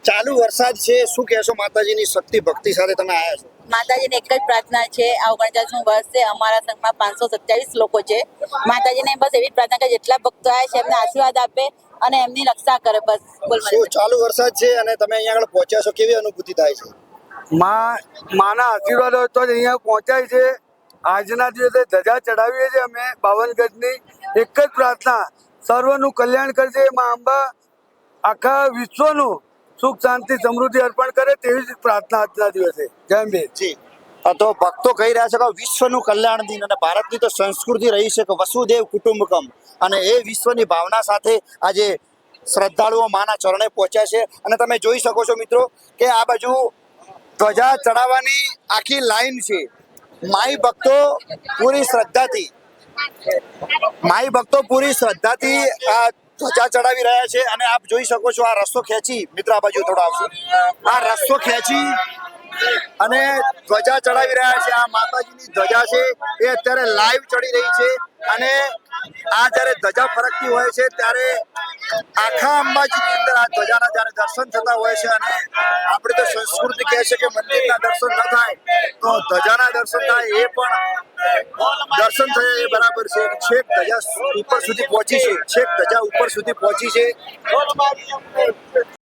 ચાલુ વરસાદ છે શું કહેશો માતાજીની શક્તિ ભક્તિ સાથે તમે આવ્યા છો? માતાજીને એક જ પ્રાર્થના છે આ ઓગણચાલીસમું વર્ષ છે અમારા સંઘમાં પાંચસો સત્યાવીસ લોકો છે. માતાજીને બસ એવી પ્રાર્થના કે જેટલા ભક્તો આવ્યા છે એમને આશીર્વાદ આપે અને એમની રક્ષા કરે બસ. શું ચાલુ વરસાદ છે અને તમે અહીંયા આગળ પહોંચ્યા છો કેવી અનુભૂતિ થાય છે? માં માના આશીર્વાદ હોય તો જ અહીંયા પહોંચાય છે. આજના દિવસે ધજા ચડાવીએ છીએ અમે બાવન ગજની એક જ પ્રાર્થના સર્વનું કલ્યાણ કરજે માં અંબા. આખા વિશ્વનું સુખ, શાંતિ, સમૃદ્ધિ અર્પણ કરે તેવી જ પ્રાર્થના આજના દિવસે. જય જી. તો ભક્તો કહી રહ્યા છે કે વિશ્વનું કલ્યાણ દિન અને ભારતની તો સંસ્કૃતિ રહી છે કે વસુદેવ કુટુંબકમ. અને એ વિશ્વની ભાવના સાથે આજે શ્રદ્ધાળુઓ માના ચરણે પહોંચ્યા છે. અને તમે જોઈ શકો છો મિત્રો કે આ બાજુ ધ્વજા ચડાવવાની આખી લાઈન છે. માઈ ભક્તો પૂરી શ્રદ્ધાથી. માઈ ભક્તો પૂરી શ્રદ્ધાથી આ ધ્વજા ચડાવી રહ્યા છે અને આપ જોઈ શકો છો આ રસ્તો ખેંચી મિત્ર આ બાજુ થોડો આવશે. આ રસ્તો ખેંચી અને ધ્વજા ચડાવી રહ્યા છે. આ માતાજીની ધ્વજા છે. એ અત્યારે લાઈવ ચડી રહી છે અને આ જ્યારે ધજા ફરકતી હોય છે ત્યારે આખા અંબાજીની અંદર આ ધ્વજાના જ્યારે દર્શન થતા હોય છે અને આપણે તો સંસ્કૃતિ કહે છે કે મંદિરના દર્શન ન થાય, તો ધજાના દર્શન થાય એ પણ દર્શન થયા એ બરાબર છે. છેક ધજા ઉપર સુધી પહોંચી છે. છેક ધજા ઉપર સુધી પહોંચી છે.